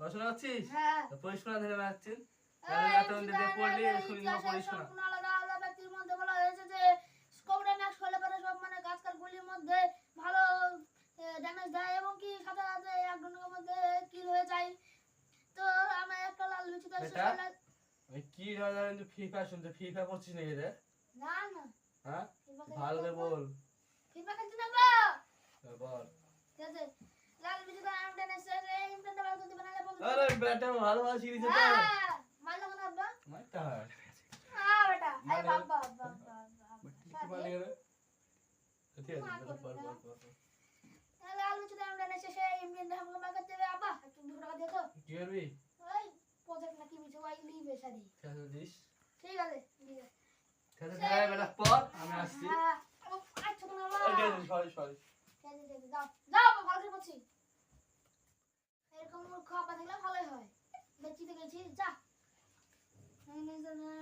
পড়াশোনা করছিস? হ্যাঁ। ধরে বেড়াচ্ছিস এই এত মধ্যে দিয়ে পড়লি শুনি না ইতিহাসের পড়িস না সম্পূর্ণ আলাদা আলাদা ব্যক্তির মধ্যে বলা হয়েছে যে স্কোপটা ম্যাক্স হলে পরে সব মানে ড্যামেজ দেয় এবং কি সাথে সাথে এক মধ্যে কিল হয়ে যায়। তো আমি একটা লাল লুচিতে বেটা? আমি কি ধরে কিন্তু ফিফা শুনতে ফিফা করছিস নাকি রে? না না। হ্যাঁ? ভালো করে বল। ফিফা খেলছি না বা হ্যাঁ, বল ঠিক আছে লাল লুচিতে আমি টেনে এসে এই ইমপ্লেন্টটা বার করতে বানালে বন্ধু আরে বেটা ভালো ভালো শিখেছে তো মারলো না আব্বা। মারতে হয়। হ্যাঁ বেটা। আরে মানে- বাবা বাবা কি বলে রে ঠিক আছে বল বল বল বল। লাল লুচিতে আমি টেনে এসে ইমপ্লেন্টটা আমাকে বার আব্বা একটু দুশো টাকা কি করবি? ওই প্রজেক্ট নাকি মিছে ওই লিবে সারি ঠিক দিস। ঠিক আছে ঠিক আছে দাঁড়া বেটা পর আমি আসছি। হ্যাঁ আচ্ছা সরি সরি। যাও যাও বাবা, ভালো করে পড়ছি এরকম মূর্খ আপা থাকলে Sana.